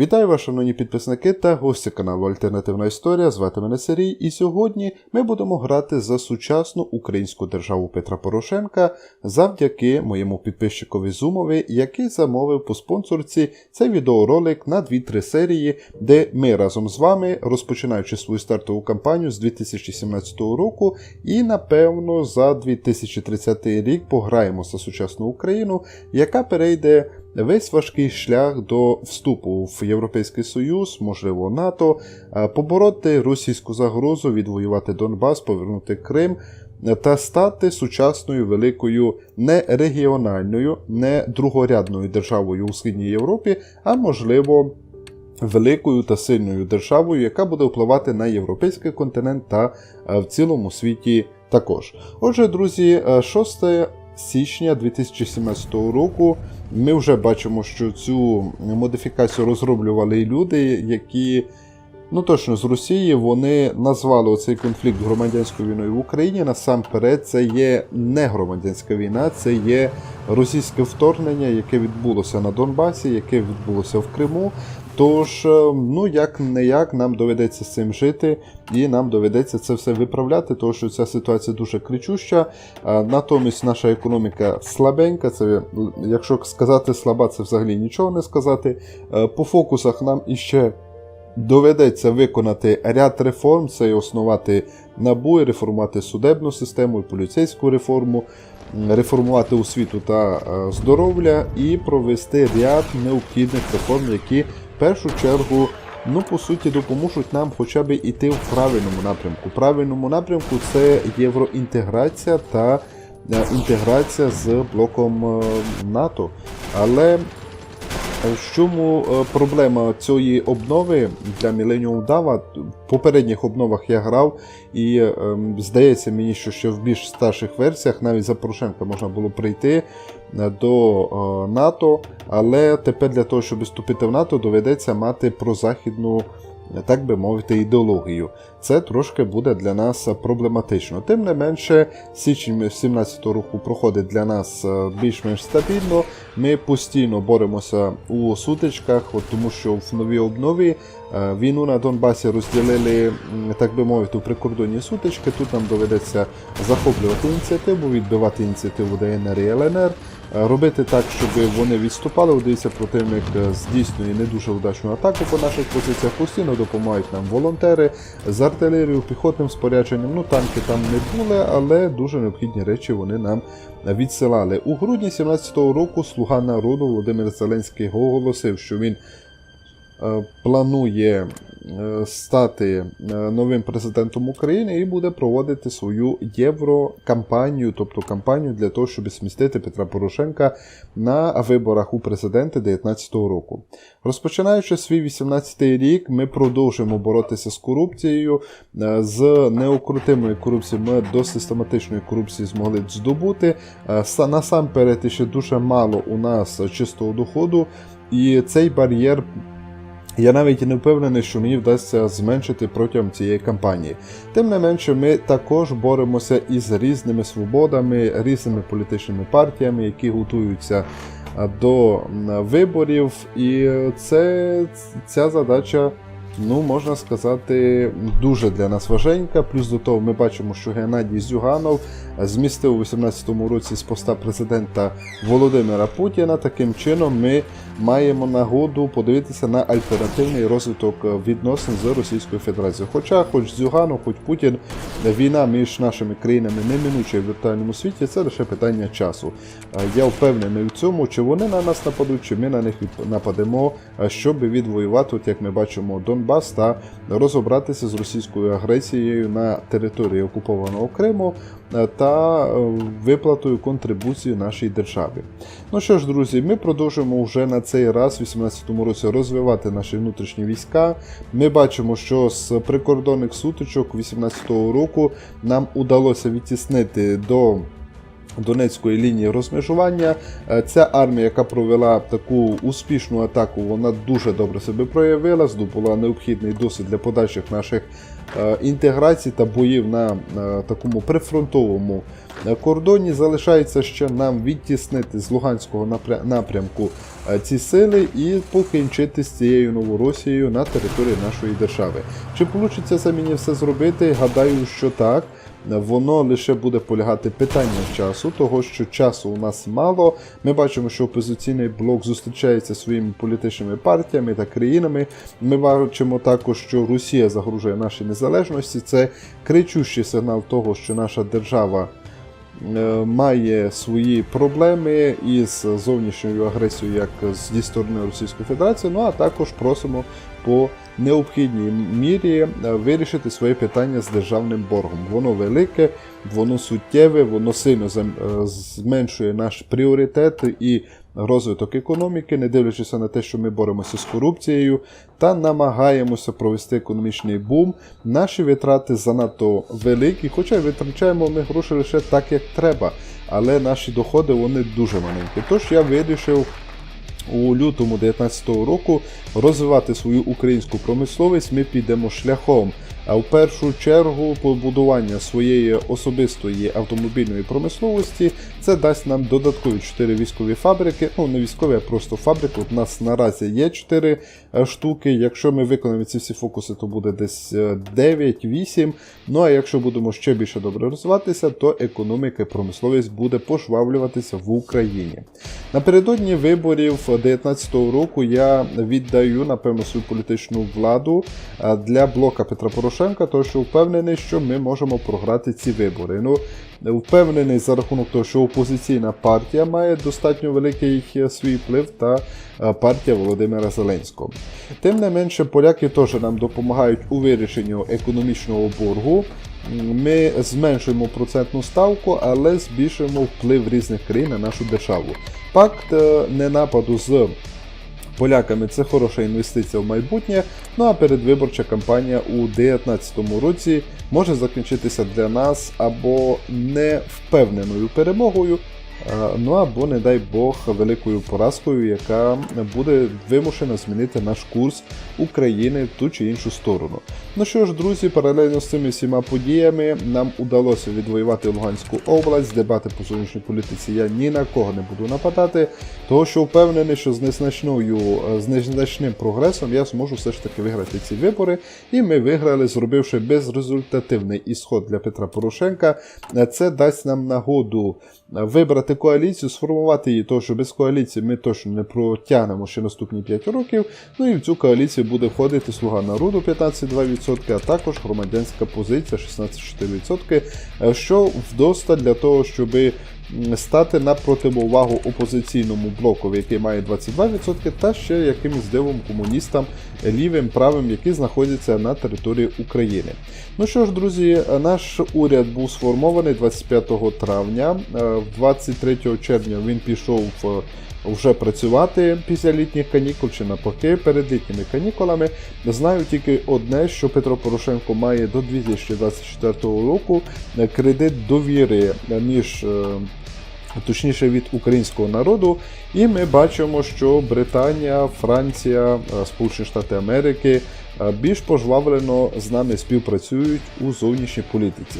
Вітаю вас, шановні підписники та гості каналу Альтернативна Історія. Звати мене Сергій, і сьогодні ми будемо грати за сучасну українську державу Петра Порошенка завдяки моєму підписчикові Зумові, який замовив по спонсорці цей відеоролик на 2-3 серії, де ми разом з вами, розпочинаючи свою стартову кампанію з 2017 року, і напевно за 2030 рік пограємо за сучасну Україну, яка перейде весь важкий шлях до вступу в Європейський Союз, можливо, НАТО, е, побороти російську загрозу, відвоювати Донбас, повернути Крим. Та стати сучасною великою не регіональною, не другорядною державою у Східній Європі, а можливо великою та сильною державою, яка буде впливати на європейський континент та е, в цілому світі також. Отже, друзі, е, 6 січня 2017 року ми вже бачимо, що цю модифікацію розроблювали і люди, які. Ну точно з Росії вони назвали цей конфлікт громадянською війною в Україні. Насамперед, це є не громадянська війна, це є російське вторгнення, яке відбулося на Донбасі, яке відбулося в Криму. Тож, е, ну як не як, нам доведеться з цим жити, і нам доведеться це все виправляти, тому що ця ситуація дуже кричуща. Натомість наша економіка слабенька. Це якщо сказати слаба, це взагалі нічого не сказати. Е, По фокусах нам іще доведеться виконати ряд реформ: це і основати набу, і реформувати судебну систему, і поліцейську реформу, реформувати освіту та е, здоров'я і провести ряд необхідних реформ, які в першу чергу. Ну, по суті, допоможуть нам хоча б іти в правильному напрямку. В правильному напрямку це євроінтеграція та е, інтеграція з блоком е, НАТО. Але в чому е, проблема цієї обнови для Millennium DAO? В попередніх обновах я грав, і ем, здається мені, що ще в більш старших версіях навіть за Порошенка можна було прийти е, до е, НАТО, але тепер для того, щоб вступити в НАТО, доведеться мати прозахідну. Так би мовити, ідеологію. Це трошки буде для нас проблематично. Тим не менше, січень 2017 року проходить для нас е, більш-менш стабільно. Ми постійно боремося у сутичках, тому що в новій обнові е, війну на Донбасі розділили, так би мовити, у прикордонні сутички. Тут нам доведеться захоплювати ініціативу, відбивати ініціативу ДНР і ЛНР. Е, Робити так, щоб вони відступали. Дивіться, противник е, здійснює не дуже вдачну атаку по наших позиціях. Постійно допомагають нам волонтери з артилерією, піхотним спорядженням. Ну, танки там не були, але дуже необхідні речі вони нам відсилали. У грудні 2017 року слуга народу Володимир Зеленський оголосив, що він планує е, стати е, новим президентом України і буде проводити свою єврокампанію, тобто кампанію для того, щоб змістити Петра Порошенка на виборах у президенти 2019 року. Розпочинаючи свій 18-й рік, ми продовжуємо боротися з корупцією. Е, З неукрутимої корупції ми до систематичної корупції змогли здобути. Е, са- Насамперед, ще дуже мало у нас чистого доходу, і цей бар'єр я навіть не впевнений, що мені вдасться зменшити протягом цієї кампанії. Тим не менше, ми також боремося із різними свободами, різними політичними партіями, які готуються до виборів. І це ця задача. Ну, можна сказати, дуже для нас важенька. Плюс до того, ми бачимо, що Геннадій Зюганов змістив у 18-му році з поста президента Володимира Путіна. Таким чином, ми маємо нагоду подивитися на альтернативний розвиток відносин з Російською Федерацією. Хоча, хоч Зюганов, хоч Путін, війна між нашими країнами неминуча в віртуальному світі, це лише питання часу. Я впевнений в цьому, чи вони на нас нападуть, чи ми на них нападемо, щоб відвоювати, от як ми бачимо, Донбас та розібратися з російською агресією на території окупованого Криму та е, виплатою контрибуції нашій державі. Ну що ж, друзі, ми продовжуємо вже на цей раз, у 2018 році, розвивати наші внутрішні війська. Ми бачимо, що з прикордонних сутичок 2018 року нам удалося відтіснити до Донецької лінії розмежування. Е, Ця армія, яка провела таку успішну атаку, вона дуже добре себе проявила, здобула необхідний досвід для подальших наших е, інтеграцій та боїв на е, такому прифронтовому кордоні. Залишається ще нам відтіснити з Луганського напрямку ці сили і покінчити з цією Новоросією на території нашої держави. Чи вийде мені все зробити? Гадаю, що так. Воно лише буде полягати питання часу, того що часу у нас мало. Ми бачимо, що опозиційний блок зустрічається своїми політичними партіями та країнами. Ми бачимо також, що Росія загрожує нашій незалежності. Це кричущий сигнал того, що наша держава має свої проблеми із зовнішньою агресією, як зі сторони Російської Федерації. Ну а також просимо по необхідній мірі е, вирішити своє питання з державним боргом. Воно велике, воно суттєве, воно сильно е, зменшує наш пріоритет і розвиток економіки, не дивлячись на те, що ми боремося з корупцією та намагаємося провести економічний бум. Наші витрати занадто великі, хоча витрачаємо ми гроші лише так, як треба. Але наші доходи вони дуже маленькі. Тож я вирішив у лютому 2019 року розвивати свою українську промисловість. Ми підемо шляхом. А в першу чергу побудування своєї особистої автомобільної промисловості це дасть нам додаткові 4 військові фабрики. Ну не військові, а просто фабрики. У нас наразі є 4 штуки. Якщо ми виконаємо ці всі фокуси, то буде десь е, 9-8. Ну а якщо будемо ще більше добре розвиватися, то економіка і промисловість буде пошвавлюватися в Україні. Напередодні виборів 2019 року я віддаю напевно свою політичну владу для блока Петра Порошенка, тому що впевнений, що ми можемо програти ці вибори. Ну, впевнений за рахунок того, що опозиційна партія має достатньо великий е, свій вплив та е, партія Володимира Зеленського. Тим не менше, поляки теж нам допомагають у вирішенні економічного боргу. Ми зменшуємо процентну ставку, але збільшуємо вплив різних країн на нашу державу. Пакт е, ненападу з поляками це хороша інвестиція в майбутнє. Ну а передвиборча кампанія у 2019 році може закінчитися для нас або невпевненою перемогою. Е, Ну або, не дай Бог, великою поразкою, яка буде вимушена змінити наш курс України в ту чи іншу сторону. Ну що ж, друзі, паралельно з цими всіма подіями нам удалося відвоювати Луганську область, дебати по зовнішній політиці я ні на кого не буду нападати, того що впевнений, що з незначною, з незначним прогресом я зможу все ж таки виграти ці вибори. І ми виграли, зробивши безрезультативний ісход для Петра Порошенка. Це дасть нам нагоду вибрати коаліцію, сформувати її, тому що без коаліції ми точно не протягнемо ще наступні 5 років. Ну і в цю коаліцію буде входити Слуга народу 15,2%, а також громадянська позиція 16,4%, е, що вдоста для того, щоб стати на противовагу опозиційному блоку, який має 22%, та ще якимось дивом комуністам лівим правим, які знаходяться на території України. Ну що ж, друзі, наш уряд був сформований 25 травня. Е, 23 червня він пішов вже працювати після літніх канікул чи навпаки перед літніми канікулами. Знаю тільки одне, що Петро Порошенко має до 2024 року кредит довіри між. е, Точніше від українського народу, і ми бачимо, що Британія, Франція, е, Сполучені Штати Америки е, більш пожвавлено з нами співпрацюють у зовнішній політиці.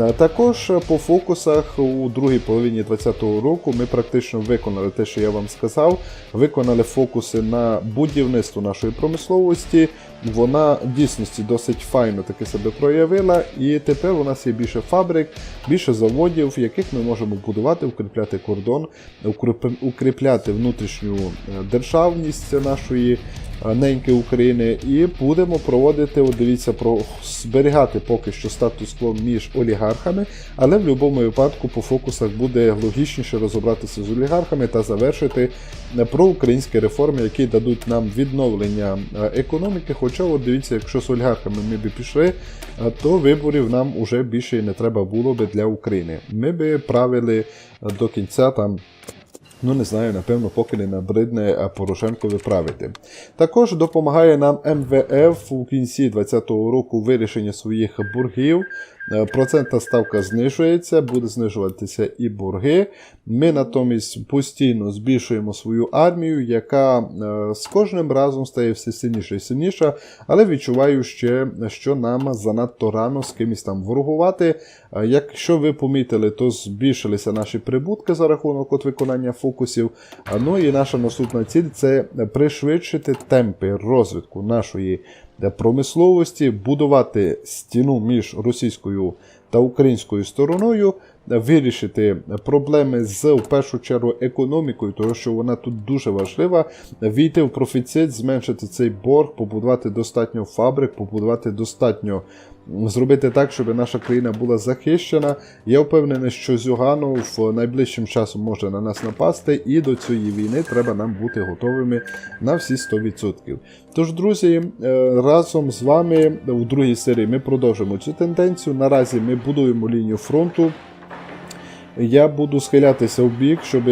Е, Також е, по фокусах у другій половині 2020 року ми практично виконали те, що я вам сказав. Виконали фокуси на будівництво нашої промисловості. Вона в дійсності досить файно таки себе проявила, і тепер у нас є більше фабрик, більше заводів, в яких ми можемо будувати, укріпляти кордон, укріпляти внутрішню е, державність нашої неньки України, і будемо проводити, от дивіться, про зберігати поки що статус-кво між олігархами, але в будь-якому випадку по фокусах буде логічніше розібратися з олігархами та завершити е, проукраїнські реформи, які дадуть нам відновлення е, економіки. Хоча, от дивіться, якщо з олігархами ми б пішли, е, то виборів нам уже більше не треба було би для України. Ми би правили до кінця там. Ну, не знаю, напевно, поки не набридне Порошенкові правити. Також допомагає нам МВФ у кінці 2020 року вирішення своїх боргів. Е, процентна ставка знижується, буде знижуватися і борги. Ми натомість постійно збільшуємо свою армію, яка е, з кожним разом стає все сильніша і сильніша, але відчуваю ще, що нам занадто рано з кимось там ворогувати. Е, Якщо ви помітили, то збільшилися наші прибутки за рахунок от виконання фокусів. Ну і наша наступна ціль це пришвидшити темпи розвитку нашої е, промисловості, будувати стіну між російською та українською стороною, вирішити проблеми з в першу чергу економікою, тому що вона тут дуже важлива. Війти в профіцит, зменшити цей борг, побудувати достатньо фабрик, побудувати достатньо. Зробити так, щоб наша країна була захищена. Я впевнений, що Зюганов найближчим часом може на нас напасти, і до цієї війни треба нам бути готовими на всі 100%. Тож, друзі, е, разом з вами у другій серії ми продовжимо цю тенденцію. Наразі ми будуємо лінію фронту. Я буду схилятися в бік, щоб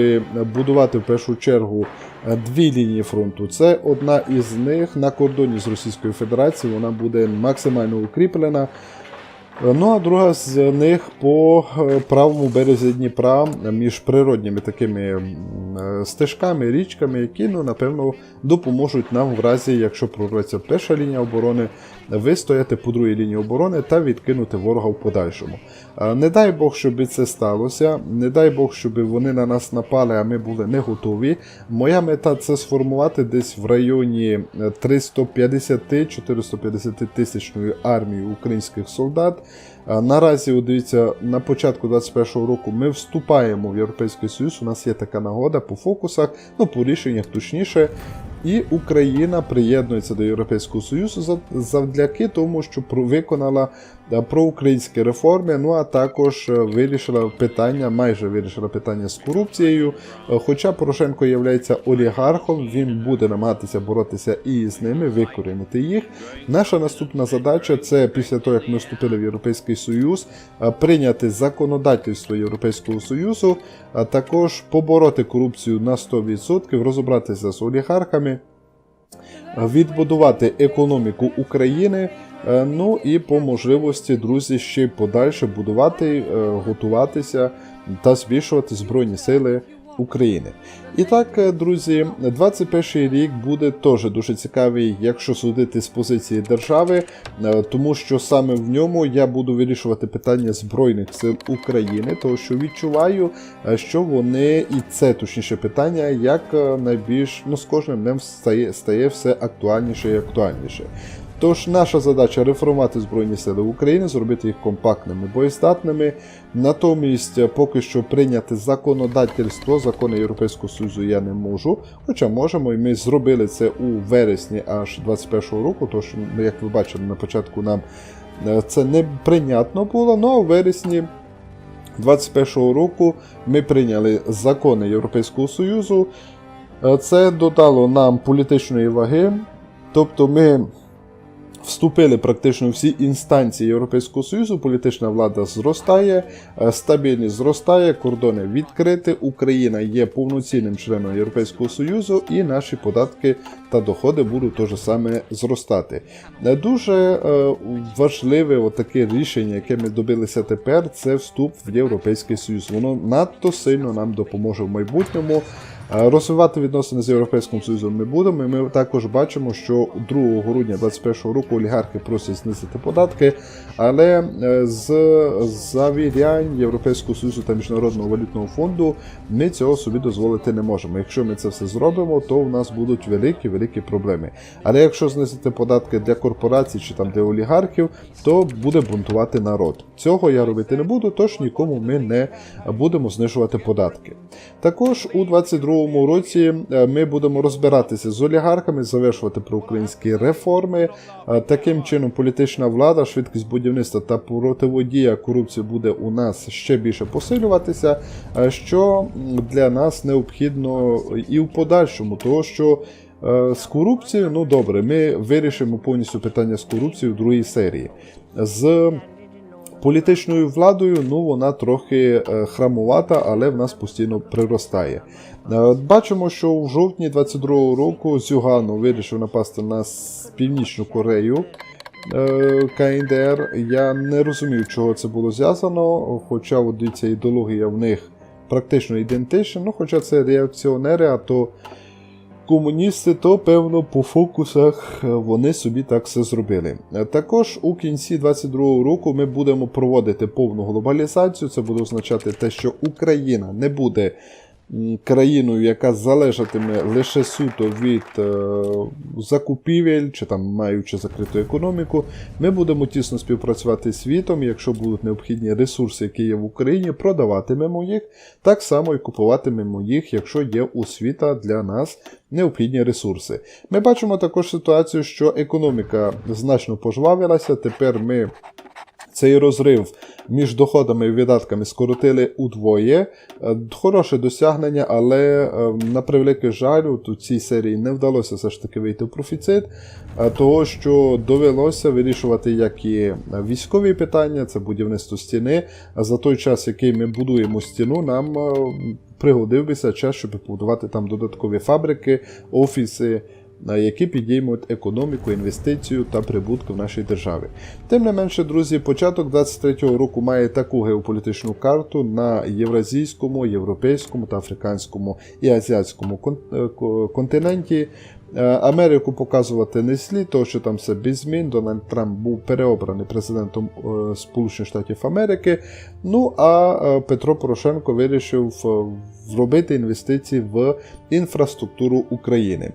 будувати в першу чергу е, дві лінії фронту. Це одна із них на кордоні з Російською Федерацією. Вона буде максимально укріплена. Е, Ну а друга з них по е, правому березі Дніпра між природніми такими стежками, річками, які ну, напевно допоможуть нам в разі, якщо прорветься перша лінія оборони, вистояти по другій лінії оборони та відкинути ворога в подальшому. Е, Не дай Бог, щоб це сталося. Не дай Бог, щоб вони на нас напали, а ми були не готові. Моя мета це сформувати десь в районі е, 350-450 тисячної армії українських солдат. Е, Наразі, дивіться, на початку 2021 року ми вступаємо в Європейський Союз. У нас є така нагода по фокусах, ну по рішеннях точніше. І Україна приєднується до Європейського Союзу за- завдяки тому, що виконала проукраїнські реформи. Ну а також е, вирішила питання, майже вирішила питання з корупцією. Е, Хоча Порошенко є олігархом, він буде намагатися боротися і з ними, викорінити їх. Наша наступна задача це після того, як ми вступили в Європейський Союз, е, прийняти законодательство Європейського Союзу, а також побороти корупцію на 100%, розібратися з олігархами, відбудувати економіку України. Е, Ну і по можливості, друзі, ще й подальше будувати, е, готуватися та збільшувати Збройні Сили України. І так, е, друзі, 21 рік буде теж дуже цікавий, якщо судити з позиції держави, тому що саме в ньому я буду вирішувати питання Збройних сил України, тому що відчуваю, що вони і це точніше питання, як найбільш ну з кожним днем стає, стає все актуальніше і актуальніше. Тож наша задача реформувати Збройні Сили України, зробити їх компактними, боєздатними. Натомість, е, поки що прийняти законодательство, закони Європейського Союзу я не можу. Хоча можемо, і ми зробили це у вересні аж 21-го року, тож, ну, як ви бачили, на початку нам е, це неприйнятно було, ну а в вересні 21-го року ми прийняли закони Європейського Союзу. Е, Це додало нам політичної ваги, тобто ми вступили практично всі інстанції Європейського Союзу, політична влада зростає, е, стабільність зростає, кордони відкриті, Україна є повноцінним членом Європейського Союзу, і наші податки та доходи будуть теж саме зростати. Е, Дуже е, важливе отаке рішення, яке ми добилися тепер, це вступ в Європейський Союз. Воно надто сильно нам допоможе в майбутньому. Розвивати відносини з Європейським Союзом ми будемо. І ми також бачимо, що 2 грудня 2021 року олігархи просять знизити податки, але е, з завірянь Європейського Союзу та Міжнародного валютного фонду ми цього собі дозволити не можемо. Якщо ми це все зробимо, то в нас будуть великі великі проблеми. Але якщо знизити податки для корпорацій чи там для олігархів, то буде бунтувати народ. Цього я робити не буду, тож нікому ми не будемо знижувати податки. Також у 22-му році е, ми будемо розбиратися з олігархами, завершувати проукраїнські реформи. Е, Таким чином, політична влада, швидкість будівництва та противодія корупції буде у нас ще більше посилюватися, е, що для нас необхідно і в подальшому, того що. З корупцією, ну добре, ми вирішимо повністю питання з корупцією в другій серії. З політичною владою, ну вона трохи е, храмувата, але в нас постійно приростає. Е, Бачимо, що в жовтні 22-го року Зюгано вирішив напасти на Північну Корею. е, КНДР. Я не розумів, чого це було зв'язано, хоча от ідеологія в них практично ідентична, ну хоча це реакціонери, а то комуністи, то певно по фокусах е, вони собі так все зробили. Е, Також у кінці 22-го року ми будемо проводити повну глобалізацію. Це буде означати те, що Україна не буде країною, яка залежатиме лише суто від е, закупівель чи там маючи закриту економіку. Ми будемо тісно співпрацювати з світом. Якщо будуть необхідні ресурси, які є в Україні, продаватимемо їх. Так само і купуватимемо їх, якщо є у світа для нас необхідні ресурси. Ми бачимо також ситуацію, що економіка значно пожвавилася. Тепер ми цей розрив між доходами і видатками скоротили удвоє. Е, Хороше досягнення, але е, на превеликий жаль, у цій серії не вдалося все ж таки вийти в профіцит, е, того що довелося вирішувати як і військові питання, це будівництво стіни. А за той час, який ми будуємо стіну, нам пригодився час, щоб побудувати там додаткові фабрики, офіси які підіймуть економіку, інвестицію та прибутки в нашій державі. Тим не менше, друзі, початок 23-го року має таку геополітичну карту на євразійському, європейському та африканському і азіатському е, ко- континенті. Е, Америку показувати не слід, тому що там все без змін. Дональд Трамп був переобраний президентом е, Сполучених Штатів Америки. Ну а Петро Порошенко вирішив е, зробити інвестиції в інфраструктуру України.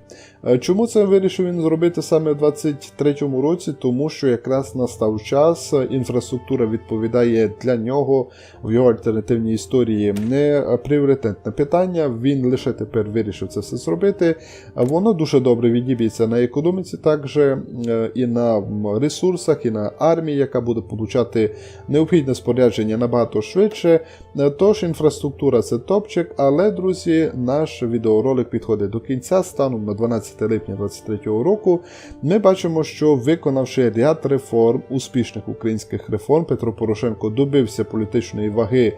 Е, Чому це вирішив він зробити саме в 23-му році? Тому що якраз настав час, е, інфраструктура відповідає для нього в його альтернативній історії не пріоритетне питання. Він лише тепер вирішив це все зробити. Воно дуже добре відіб'ється на економіці, також е, і на ресурсах, і на армії, яка буде получати необхідне спорядження набагато швидше. Тож інфраструктура це топчик, але, друзі, наш відеоролик підходить до кінця. Станом на 12 липня 2023 року ми бачимо, що виконавши ряд реформ, успішних українських реформ, Петро Порошенко добився політичної ваги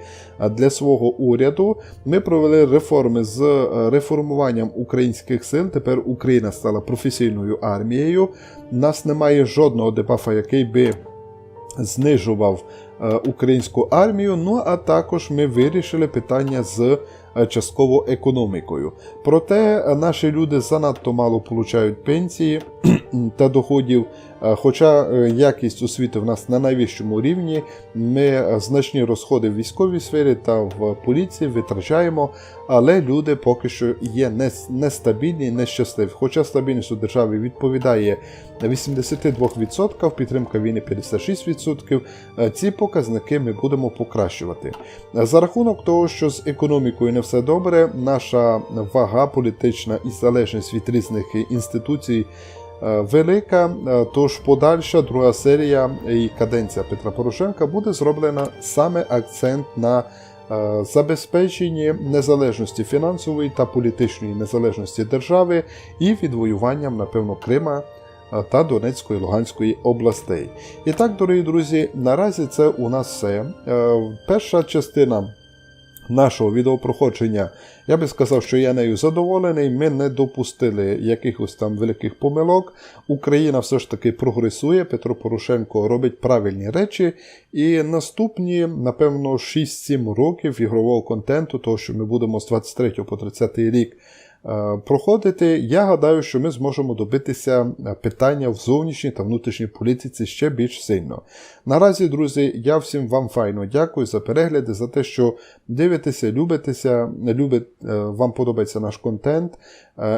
для свого уряду. Ми провели реформи з е, реформуванням українських сил. Тепер Україна стала професійною армією. Нас немає жодного дебафа, який би знижував е, українську армію. Ну а також ми вирішили питання з частково економікою. Проте е, наші люди занадто мало получають пенсії та доходів. Е, Хоча е, якість освіти в нас на найвищому рівні, ми е, значні розходи в військовій сфері та в поліції витрачаємо, але люди поки що є нестабільні, нещасливі. Хоча стабільність у державі відповідає 82%, підтримка війни 56%, е, ці показники ми будемо покращувати. За рахунок того, що з економікою не все добре, наша вага політична і залежність від різних інституцій велика. е, Тож подальша друга серія і каденція Петра Порошенка буде зроблена саме акцент на е, забезпеченні незалежності фінансової та політичної незалежності держави і відвоюванням, напевно, Крима е, та Донецької і Луганської областей. І так, дорогі друзі, наразі це у нас все. Е, Перша частина нашого відеопроходження, я би сказав, що я нею задоволений. Ми не допустили якихось там великих помилок. Україна все ж таки прогресує. Петро Порошенко робить правильні речі. І наступні, напевно, 6-7 років ігрового контенту, того, що ми будемо з 23 по 30 рік. Е, Проходити, я гадаю, що ми зможемо добитися е, питання в зовнішній та внутрішній політиці ще більш сильно. Наразі, друзі, я всім вам файно дякую за перегляди, за те, що дивитеся, любитеся, любить, е, вам подобається наш контент,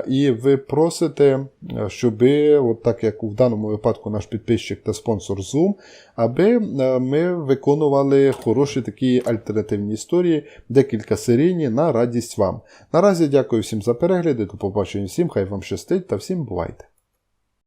і ви просите, е, щоб, от так як в даному випадку наш підписчик та спонсор Zoom, аби е, ми виконували хороші такі альтернативні історії, декілька серійні на радість вам. Наразі дякую всім за перегляди, до побачення всім, хай вам щастить та всім бувайте!